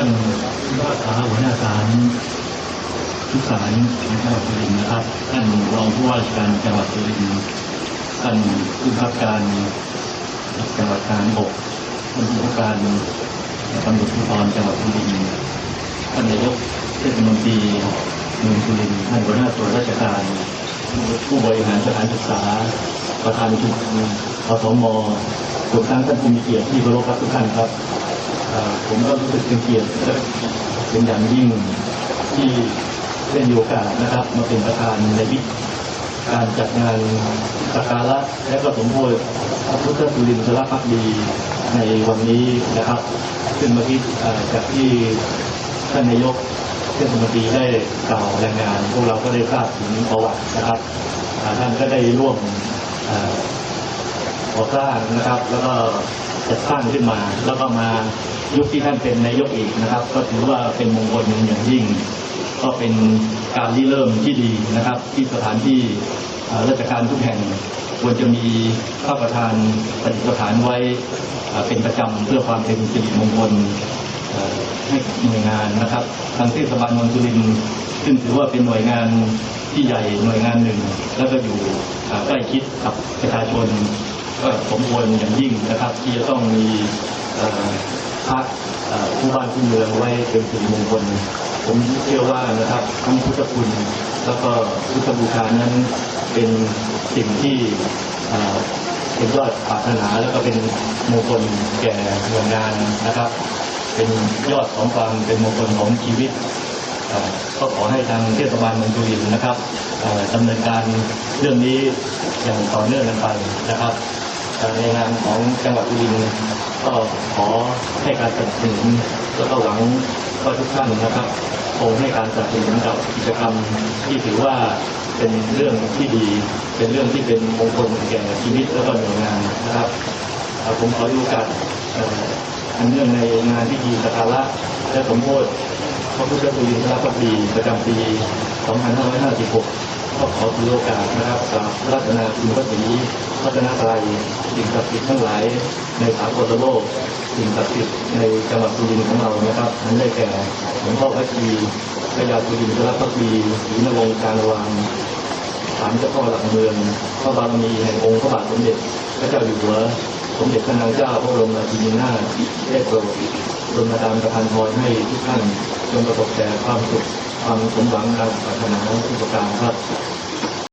ท่านผู้ว่าสาหัวหน้าศาลทุกศาลในจังหวัดสุรินทร์นะครับ ท่านรองผู้ว่าราชการจังหวัดสุรินทร์ท่านผู้บังคับการจังหวัดการบกท่านผู้บังคับการตำรวจภูธรจังหวัดสุรินทร์ท่านนายกเทศมนตรีเมืองสุรินทร์ท่านหัวหน้าส่วนราชการ ผู้บริหารสถานศึกษา ประธานชุมชนอสมรวมทั้งท่านผู้มีเกียรติที่เคารพทุกท่านครับ ผมก็รู้สึกเป็นเกียรติเป็นอย่างยิ่งที่ได้มีโอกาสนะครับ มาเป็นประธานในพิธีการจัดงานสักการะและก็สมโภชพระพุทธสุรินทรภักดีในวันนี้นะครับ ซึ่งเมื่อกี้จากที่ท่านนายกเทศมนตรีได้กล่าวรายงาน พวกเราก็ได้ทราบถึงประวัตินะครับท่านก็ได้ร่วมอ่อก่อสร้างนะครับ แล้วก็จัดสร้างขึ้นมาแล้วก็มา ยุคที่ท่านเป็นนายกอีกนะครับ ก็ถือว่าเป็นมงคลอย่างยิ่ง ก็เป็นการริเริ่มที่ดีนะครับ ที่สถานที่ราชการทุกแห่งควรจะมีพระประธานประดิษฐานไว้เป็นประจำเพื่อความเป็นสิริมงคลให้หน่วยงานนะครับ ทางเทศบาลเมืองสุรินทร์ซึ่งถือว่าเป็นหน่วยงานที่ใหญ่หน่วยงานหนึ่ง แล้วก็อยู่ใกล้ชิดกับประชาชนก็สมควรอย่างยิ่งนะครับ ที่จะต้องมี พระเอ่อผู้บ้านผู้เมืองไว้เป็นสิริมงคล ผมเชื่อว่านะครับทั้งพุทธคุณแล้วก็พุทธบูชานั้นเป็นสิ่งที่เป็นยอดปรารถนาแล้วก็เป็นมงคลแก่หน่วยงานนะครับ เป็นยอดของความเป็นมงคลของชีวิตก็ขอให้ทางเทศบาลเมืองจุรินนะครับดำเนินการเรื่องนี้อย่างต่อเนื่องกันไปนะครับในงานของจังหวัดจุรินทร์ ก็ขอให้การสนับสนุนแล้วก็หวังว่าทุกท่านนะครับคงให้การสนับสนุนกับกิจกรรมที่ถือว่าเป็นเรื่องที่ดี เป็นเรื่องที่เป็นมงคลแก่ชีวิตแล้วก็หน่วยงานนะครับผมขอโอกาสเอ่ออันเนื่องในงานพิธีสักการะและสมโภชพระพุทธสุรินทรพักดีประจำปี 2556 ก็ขอถือโอกาสนะครับกราบรัตนาคุณพระศรีพัฒนาไตรสิ่งศักดิ์สิทธิ์ทั้งหลายในสากลโลกสิ่งศักดิ์สิทธิ์ในจังหวัดสุรินทร์ของเรานะครับนั้นได้แก่หลวงพ่อพระชีพระยาสุรินทรพักดีศรีนรงค์การวางศาลเจ้าพ่อหลักเมืองพระบารมีแห่งองค์พระบาทสมเด็จพระเจ้าอยู่หัวสมเด็จพระนางเจ้าพระบรมราชินีนาถได้โปรดรมดามประทานพรให้ทุกท่านจงประสบแต่ความสุข ความสมหวังดังปรารถนาทุกประการครับ